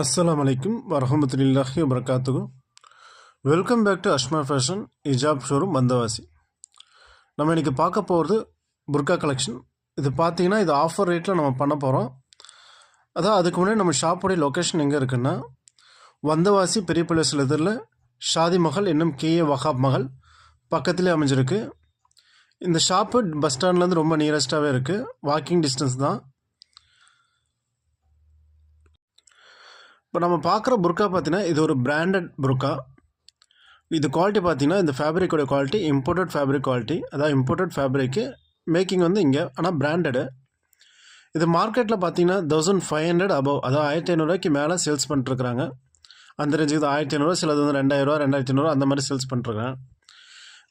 அஸ்ஸலாமு அலைக்கும் வரஹமத்துல்லாஹி வபரகாத்துகு welcome back to Ashma fashion இஜாப் showroom Vandavasi நம்ம இன்றைக்கி பார்க்க போகிறது புர்கா கலெக்ஷன் இது பார்த்தீங்கன்னா இது ஆஃபர் ரேட்டில் நம்ம பண்ண போகிறோம் அதான் அதுக்கு முன்னாடி நம்ம ஷாப்புடைய லொக்கேஷன் எங்கே இருக்குன்னா வந்தவாசி பெரிய பிள்ளைசில் எதிரில் ஷாதி மகள் இன்னும் கேஏ வஹாப் மகள் பக்கத்துலேயே அமைஞ்சிருக்கு. இந்த ஷாப்பு பஸ் ஸ்டாண்ட்லேருந்து ரொம்ப நியரஸ்ட்டாகவே இருக்குது வாக்கிங் டிஸ்டன்ஸ் தான். இப்போ நம்ம பார்க்குற புர்க்கா பார்த்தீங்கன்னா இது ஒரு பிராண்டட் புர்க்கா இது குவாலிட்டி பார்த்தீங்கன்னா இந்த ஃபேப்ரிக்கோட குவாலிட்டி இம்போர்ட்டட் ஃபேப்ரிக் குவாலிட்டி அதாவது இம்போர்ட்டட் ஃபேப்ரிக்கு மேக்கிங் வந்து இங்கே ஆனால் பிராண்டடு இது மார்க்கெட்டில் பார்த்தீங்கன்னா தௌசண்ட் ஃபைவ் ஹண்ட்ரட் அபவ் அதாவது ஆயிரத்தி ஐநூறுரூவாய்க்கு மேலே சேல்ஸ் பண்ணிட்டுருக்காங்க அந்த ரேஞ்சுக்கு இது ஆயிரத்தி ஐநூறுரூவா சிலது வந்து ரெண்டாயிரரூவா ரெண்டாயிரத்தி ஐநூறுவா அந்த மாதிரி சேல்ஸ் பண்ணுறாங்க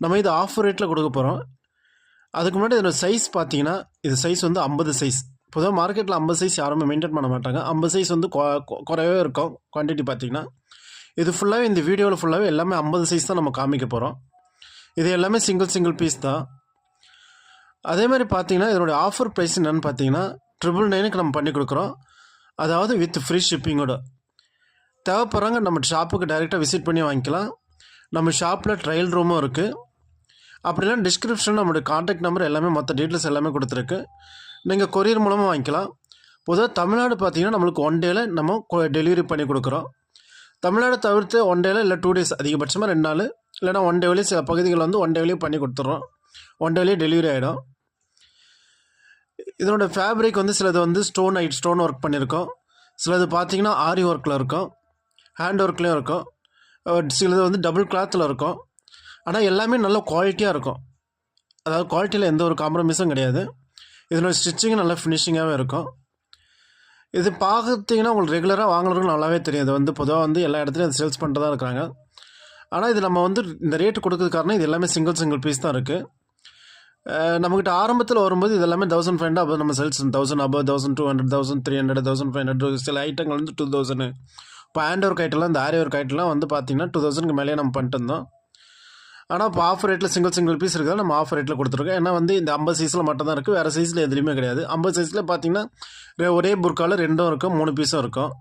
நம்ம இது ஆஃபர் ரேட்டில் கொடுக்க போகிறோம் அதுக்கு முன்னாடி இதோட சைஸ் பார்த்தீங்கன்னா இது சைஸ் வந்து ஐம்பது சைஸ் பொதுவாக மார்க்கெட்டில் ஐம்பது சைஸ் யாருமே மெயின்டைன் பண்ண மாட்டாங்க. ஐம்பது சைஸ் வந்து கொ- குறையவே இருக்கும். குவான்டிட்டி பார்த்தீங்கன்னா இது ஃபுல்லாகவே இந்த வீடியோவில் ஃபுல்லாகவே எல்லாமே ஐம்பது சைஸ் தான் நம்ம காமிக்க போகிறோம் இது எல்லாமே சிங்கிள் சிங்கிள் பீஸ் தான். அதே மாதிரி பார்த்தீங்கன்னா இதனுடைய ஆஃபர் ப்ரைஸ் என்னென்னு பார்த்தீங்கன்னா ட்ரிபிள் நைனுக்கு நம்ம பண்ணி கொடுக்குறோம். அதாவது வித் ஃப்ரீ ஷிப்பிங்கோட தேவைப்படுறாங்க நம்ம ஷாப்புக்கு டைரெக்டாக விசிட் பண்ணி வாங்கிக்கலாம். நம்ம ஷாப்பில் ட்ரையல் ரூமும் இருக்குது அப்படிலாம் டிஸ்கிரிப்ஷன் நம்மளுடைய காண்டாக்ட் நம்பர் எல்லாமே மற்ற டீட்டெயில்ஸ் எல்லாமே கொடுத்துருக்கு. நீங்கள் கொரியர் மூலமாக வாங்கிக்கலாம். பொதுவாக தமிழ்நாடு பார்த்தீங்கன்னா நம்மளுக்கு ஒன் டேயில் நம்ம டெலிவரி பண்ணி கொடுக்குறோம். தமிழ்நாடு தவிர்த்து ஒன் டேயில் இல்லை டூ டேஸ் அதிகபட்சமாக ரெண்டு நாள் இல்லைனா ஒன் டேவிலேயே சில பகுதிகளில் வந்து ஒன் டேவிலேயே பண்ணி கொடுத்துட்றோம் ஒன் டேவிலேயே டெலிவரி ஆகிடும் இதனோட ஃபேப்ரிக் வந்து சிலது வந்து ஸ்டோன் ஐட் ஸ்டோன் ஒர்க் பண்ணியிருக்கோம். சிலது பார்த்தீங்கன்னா ஆரி ஒர்க்கில் இருக்கும். ஹேண்ட் ஒர்க்லேயும் இருக்கும். சிலது வந்து டபுள் கிளாத்தில் இருக்கும். ஆனால் எல்லாமே நல்ல குவாலிட்டியாக இருக்கும். அதாவது குவாலிட்டியில் எந்த ஒரு காம்ப்ரமைஸும் கிடையாது. இதனோட ஸ்டிச்சிங் நல்லா ஃபினிஷிங்காகவே இருக்கும். இது பார்த்தீங்கன்னா உங்களுக்கு ரெகுலராக வாங்குறவங்களுக்கு நல்லாவே தெரியும். இது வந்து பொதுவாக வந்து எல்லா இடத்துலையும் அது சேல்ஸ் பண்ணிட்டு தான் இருக்கிறாங்க ஆனால் இது நம்ம வந்து இந்த ரேட்டு கொடுக்கறது காரணம் இது எல்லாமே சிங்கிள் சிங்கிள் பீஸ் தான் இருக்குது நம்மக்கிட்ட ஆரம்பத்தில் வரும்போது இது எல்லாமே தௌசண்ட் ஃபைவ் ஹண்ட்ரட் நம்ம sales thousand above thousand two hundred thousand three hundred thousand five hundred சில ஐட்டங்கள் வந்து டூ தௌசண்ட் இப்போ ஹேண்ட் ஒர்க் ஐட்டம்லாம் இந்த ஆரி ஒர்க் ஐட்டம்லாம் வந்து பார்த்திங்கன்னா டூ தௌசண்ட்க்கு மேலேயே நம்ம பண்ணிட்டு இருந்தோம். ஆனால் இப்போ ஆஃபர் ரேட்டில் சிங்கிள் சிங்கிள் பீஸ் இருக்கிறத நம்ம ஆஃபர் ரேட்டில் கொடுத்துருக்கோம். ஏன்னா வந்து இந்த ஐம்பது சைஸில் மட்டும் தான் இருக்குது வேறு சைஸில் எதுலேயுமே கிடையாது. ஐம்பது சைஸில் பார்த்தீங்கன்னா ஒரே புர்க்காவில் ரெண்டும் இருக்கும் மூணு பீஸும் இருக்கும்.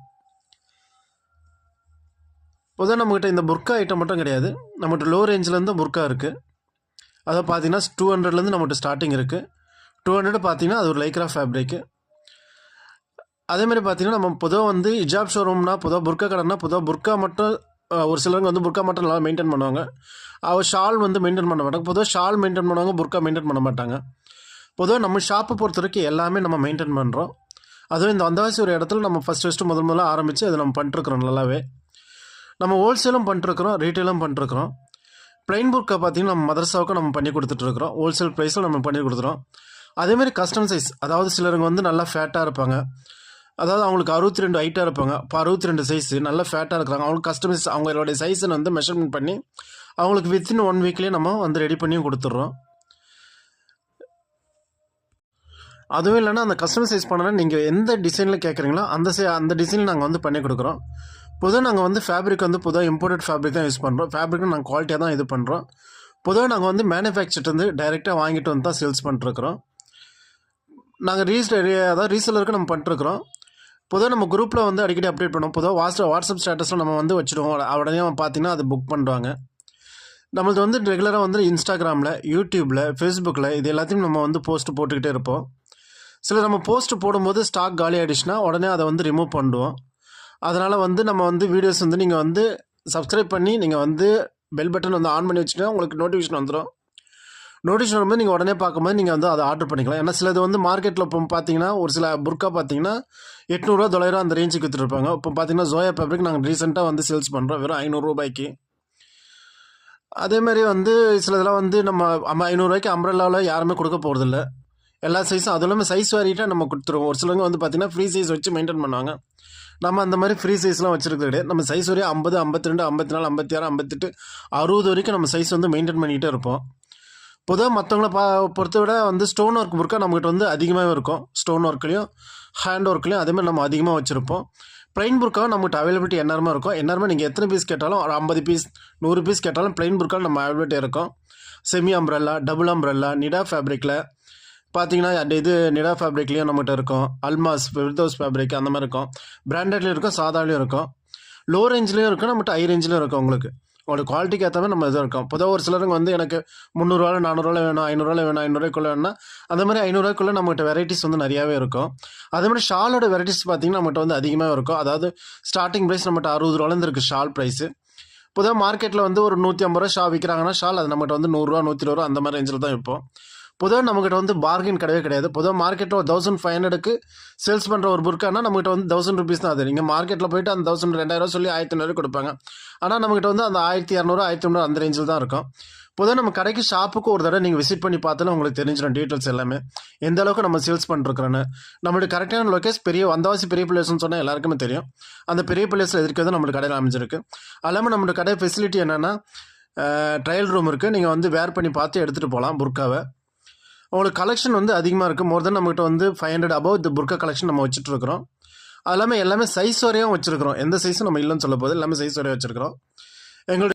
பொதுவாக நம்மக்கிட்ட இந்த புர்கா ஐட்டம் மட்டும் கிடையாது. நம்மகிட்ட லோ ரேஞ்சிலேருந்து புர்கா இருக்குது அதை பார்த்தீங்கன்னா டூ ஹண்ட்ரட்லேருந்து நம்மகிட்ட ஸ்டார்டிங் இருக்குது டூ ஹண்ட்ரட் பார்த்தீங்கன்னா அது ஒரு லைக்ரா ஃபேப்ரிக்கு அதேமாதிரி பார்த்தீங்கன்னா நம்ம பொதுவாக வந்து இஜாப் ஷோரூம்னா பொதுவாக புர்கா கடைனா பொதுவாக புர்கா மட்டும் ஒரு சிலவங்க வந்து புர்கா மட்டும் நல்லா மெயின்டைன் பண்ணுவாங்க. அவள் ஷால் வந்து மெயின்டைன் பண்ண மாட்டாங்க. பொதுவாக ஷால் மெயின்டைன் பண்ணுவாங்க புர்கா மெயின்டைன் பண்ண மாட்டாங்க. பொதுவாக நம்ம ஷாப்பை பொறுத்த வரைக்கும் எல்லாமே நம்ம மெயின்டைன் பண்ணுறோம் அதுவும் இந்த வந்தவாசி ஒரு இடத்துல நம்ம ஃபஸ்ட் ஃபஸ்ட்டு முதல் முதல்ல ஆரம்பித்து அதை நம்ம பண்ணிட்டுருக்குறோம் நல்லாவே. நம்ம ஹோல்சேலும் பண்ணிட்டுருக்குறோம் ரீட்டெயிலும் பண்ணிட்டுருக்குறோம் ப்ளைன் புர்க்கா பார்த்தீங்கன்னா நம்ம மதரசாவுக்கு நம்ம பண்ணி கொடுத்துட்ருக்குறோம் ஹோல்சேல் ப்ரைஸில் நம்ம பண்ணி கொடுத்துறோம். அதேமாதிரி கஸ்டம் சைஸ் அதாவது சிலருங்க வந்து நல்லா ஃபேட்டாக இருப்பாங்க. அதாவது அவங்களுக்கு அறுபத்தி ரெண்டு ஹைட்டாக இருப்பாங்க. இப்போ அறுபத்தி ரெண்டு சைஸ் நல்லா ஃபேட்டாக இருக்கிறாங்க. அவங்களுக்கு கஸ்டமைஸ் அவங்களுடைய சைஸை வந்து மெஷர்மெண்ட் பண்ணி அவங்களுக்கு வித்தின் ஒன் வீக்லேயே நம்ம வந்து ரெடி பண்ணியும் கொடுத்துட்றோம். அதுவும் இல்லைன்னா அந்த கஸ்டமைசைஸ் சைஸ் பண்ணனா நீங்கள் எந்த டிசைனில் கேட்குறீங்களோ அந்த சை அந்த டிசைனில் நாங்கள் வந்து பண்ணி கொடுக்குறோம். பொதுவாக நாங்கள் வந்து ஃபேப்ரிக் வந்து பொதுவாக இம்போர்ட்டட் ஃபேப்ரிக் தான் யூஸ் பண்ணுறோம் ஃபேப்ரிக்கும் நாங்கள் குவாலிட்டியாக தான் இது பண்ணுறோம் பொதுவாக நாங்கள் வந்து மேனுஃபேக்சர்ட் வந்து டைரெக்டாக வாங்கிட்டு வந்து தான் சேல்ஸ் பண்ணிட்டுருக்குறோம் நாங்கள் ரீஸ் அதாவது ரீசேலருக்கு நம்ம பண்ணிட்டுருக்குறோம் பொதுவாக நம்ம குரூப்பில் வந்து அடிக்கடி அப்டேட் பண்ணுவோம். பொதுவாக வாட்ஸ்அப் வாட்ஸ்அப் ஸ்டேட்டஸில் நம்ம வந்து வச்சுடுவோம் உடனே பார்த்தீங்கன்னா அது புக் பண்ணுவாங்க நம்மளது வந்து ரெகுலராக வந்து இன்ஸ்டாகிராமில் யூடியூப்பில் ஃபேஸ்புக்கில் இது எல்லாத்தையும் நம்ம வந்து போஸ்ட் போட்டுக்கிட்டே இருப்போம். சில நம்ம போஸ்ட்டு போடும்போது ஸ்டாக் காலி ஆகிடுச்சுன்னா உடனே அதை வந்து ரிமூவ் பண்ணுவோம். அதனால் வந்து நம்ம வந்து வீடியோஸ் வந்து நீங்கள் வந்து சப்ஸ்கிரைப் பண்ணி நீங்கள் வந்து பெல் பட்டன் வந்து ஆன் பண்ணி வச்சுட்டா உங்களுக்கு நோட்டிஃபிகேஷன் வந்துடும் நோட்டிஃபிகேஷன் வரும்போது நீங்கள் உடனே பார்க்கும்போது நீங்கள் வந்து அதை ஆர்டர் பண்ணிக்கலாம். ஏன்னா சிலது வந்து மார்க்கெட்டில் இப்போ பார்த்தீங்கன்னா ஒரு சில புர்க்கா பார்த்தீங்கன்னா எட்நூறுரூவா தொள்ளாயிரம் அந்த ரேஞ்சுக்கு விற்றுருப்பாங்க இப்போ பார்த்தீங்கன்னா ஜோயா ஃபேப்ரிக் நாங்கள் ரீசெண்டாக வந்து சேல்ஸ் பண்ணுறோம் வெறும் ஐநூறுரூபாய்க்கு அதே மாதிரி வந்து சிலதெல்லாம் வந்து நம்ம ஐநூறுரூவாய்க்கு அம்ரல்லாவில் யாருமே கொடுக்க போகிறதில்ல எல்லா சைஸும் அது இல்லாமல் சைஸ் வாரிட்டாக நம்ம கொடுத்துருவோம். ஒரு சிலவங்க வந்து பார்த்தீங்கன்னா ஃப்ரீ சைஸ் வச்சு மெயின்டைன் பண்ணுவாங்க. நம்ம அந்த மாதிரி ஃப்ரீ சைஸ்லாம் வச்சுருக்கிறது கிடையாது. நம்ம சைஸ் வரையும் ஐம்பது ஐம்பத்தி ரெண்டு ஐம்பத்தி நாலு ஐம்பத்தி ஆறு ஐம்பத்தெட்டு அறுபது வரைக்கும் நம்ம சைஸ் வந்து மெயின்டைன் பண்ணிகிட்டே இருப்போம். பொதுவாக மற்றவங்கள பா பொறுத்த விட வந்து ஸ்டோன் ஒர்க் புர்க்கா நம்மகிட்ட வந்து அதிகமாகவே இருக்கும். ஸ்டோன் ஒர்க்லேயும் ஹேண்ட் ஒர்க்லேயும் அதேமாதிரி நம்ம அதிகமாக வச்சுருப்போம். ப்ளைன் புர்க்காவும் நம்மகிட்ட அவைலபிலிட்டி எந்நேரமாக இருக்கும். எந்நேரமாக நீங்கள் எத்தனை பீஸ் கேட்டாலும் ஒரு ஐம்பது பீஸ் நூறு பீஸ் கேட்டாலும் ப்ளைன் புர்க்கால் நம்ம அவைலபிலிட்டி இருக்கும். செமி அம்ப்ரெல்லா டபுள் அம்ப்ரெல்லா நிடா ஃபேப்ரிக்கில் பார்த்தீங்கன்னா அந்த இது நிடா ஃபேப்ரிக்லேயும் நம்மகிட்ட இருக்கும். அல்மாஸ் விர்தோஸ் ஃபேப்ரிக் அந்த மாதிரி இருக்கும். பிராண்டட்லேயும் இருக்கும் சாதாலையும் இருக்கும். லோ ரேஞ்ச்லேயும் இருக்கும் நம்மகிட்ட ஹை ரேஞ்ச்லேயும் இருக்கும் உங்களுக்கு. உங்களோட குவாலிட்டிக்கு ஏற்ற மாதிரி நம்ம இதாக இருக்கும். பொதுவாக ஒரு சிலருங்க வந்து எனக்கு முந்நூறுரூவா நானூறுரூவா வேணும் ஐநூறுரூவா வேணும் ஐநூறுரூவாய்க்குள்ள வேணும்னா அந்த மாதிரி ஐநூறுரூவாய்க்குள்ள நம்மகிட்ட வெரைட்டிஸ் வந்து நிறையாவே இருக்கும். அதே மாதிரி ஷாலோட வெரைட்டிஸ் பார்த்தீங்கன்னா நம்மகிட்ட வந்து அதிகமாக இருக்கும். அதாவது ஸ்டார்டிங் ப்ரைஸ் நம்மகிட்ட அறுபது ரூபாலேருந்து இருக்குது ஷால் ப்ரைஸு பொதுவாக மார்க்கெட்டில் வந்து ஒரு நூற்றி ஐம்பது ரூபா ஷா விற்கிறாங்கன்னா ஷால் அது நம்மகிட்ட வந்து நூறுரூவா நூற்றி இருபது ரூபா அந்த மாதிரி ரேஞ்சில் தான் விற்போம். பொதுவாக நம்மகிட்ட வந்து பார்கின் கிடையவே கிடையாது. பொதுவாக மார்க்கெட்டில் ஒரு தௌசண்ட் ஃபைவ் ஹண்ட்ரடுக்கு சேல்ஸ் பண்ணுற ஒரு புர்க்கானா நம்மகிட்ட வந்து தௌசண்ட் ருபீஸ் தான் அது. நீங்கள் மார்க்கெட்டில் போயிட்டு அந்த தௌசண்ட் ரெண்டாயிரம் சொல்லி ஆயிரத்தி ஐநூறு கொடுப்பாங்க. ஆனால் நம்மகிட்ட வந்து அந்த ஆயிரத்தி இரநூறு ஆயிரத்தி ஐநூறு அந்த ரேஞ்சில் தான் இருக்கும். பொதுவாக நம்ம கடைக்கு ஷாப்புக்கு ஒரு தடவை நீங்கள் விசிட் பண்ணி பார்த்தாலும் உங்களுக்கு தெரிஞ்சிடும் டீட்டெயில்ஸ் எல்லாமே. எந்த அளவுக்கு நம்ம சேல்ஸ் பண்ணிருக்கிறோன்னு நம்மளுடைய கரெக்டான லொக்கேஷன் பெரிய வந்தவாசி பெரிய பிளேஸ்னு சொன்னால் எல்லாருக்குமே தெரியும். அந்த பெரிய பிளேஸில் எதிர்க்கிறது நம்மளுடைய கடையில் அமைஞ்சிருக்கு. அல்லாமல் நம்மளுடைய நம்மளோட கடை ஃபெசிலிட்டி என்னென்னா ட்ரையல் ரூம் இருக்குது நீங்கள் வந்து வேர் பண்ணி பார்த்து எடுத்துகிட்டு போகலாம் புர்க்காவை உங்களுக்கு கலெக்ஷன் வந்து அதிகமாக இருக்குது மோர் தென் நம்மகிட்ட வந்து ஃபைவ் ஹண்ட்ரட் அபவ் இந்த புர்க்கா கலெக்ஷன் நம்ம வச்சுட்ருக்கிறோம் அது இல்லாமல் எல்லாமே சைஸ் வரையும் வச்சுருக்கிறோம். எந்த சைஸும் நம்ம இல்லைன்னு சொல்ல போது எல்லாமே சைஸ் வரையும் வச்சுருக்கிறோம். எங்களுடைய